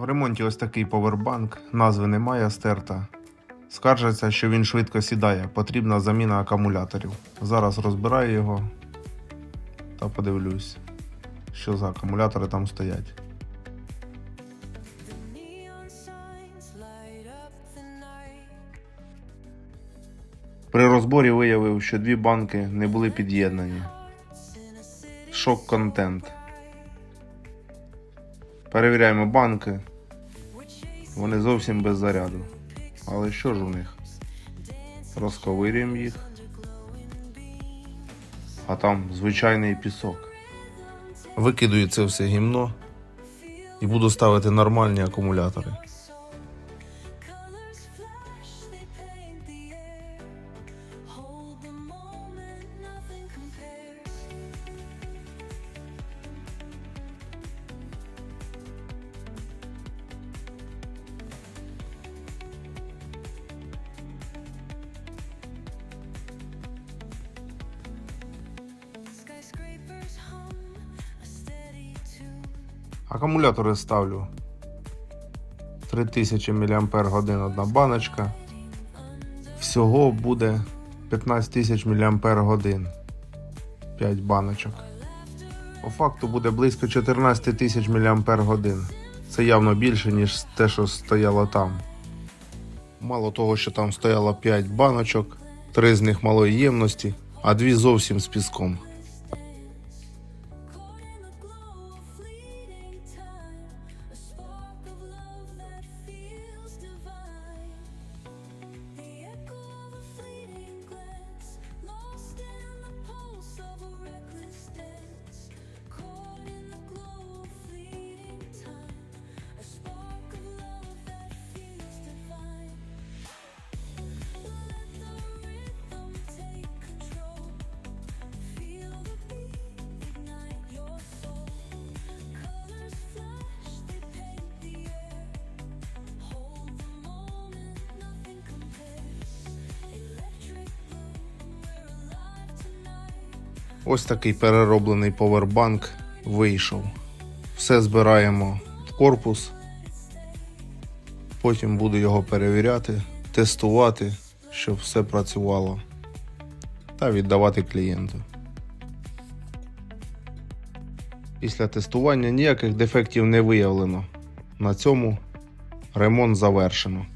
В ремонті ось такий повербанк, назви немає стерта. Скаржиться, що він швидко сідає, потрібна заміна акумуляторів. Зараз розбираю його та подивлюсь, що за акумулятори там стоять. При розборі виявив, що дві банки не були під'єднані. Шок контент. Перевіряємо банки. Вони зовсім без заряду. Але що ж у них? Розковирюємо їх. А там звичайний пісок. Викидую це все гімно і буду ставити нормальні акумулятори. Акумулятори ставлю 3000 мАч одна баночка. Всього буде 15 тисяч мАч 5 баночок. По факту буде близько 14 тисяч мАч. Це явно більше, ніж те, що стояло там. Мало того, що там стояло 5 баночок, 3 з них малої ємності, а 2 зовсім з піском. Ось такий перероблений повербанк вийшов. Все збираємо в корпус. Потім буду його перевіряти, тестувати, щоб все працювало. Та віддавати клієнту. Після тестування ніяких дефектів не виявлено. На цьому ремонт завершено.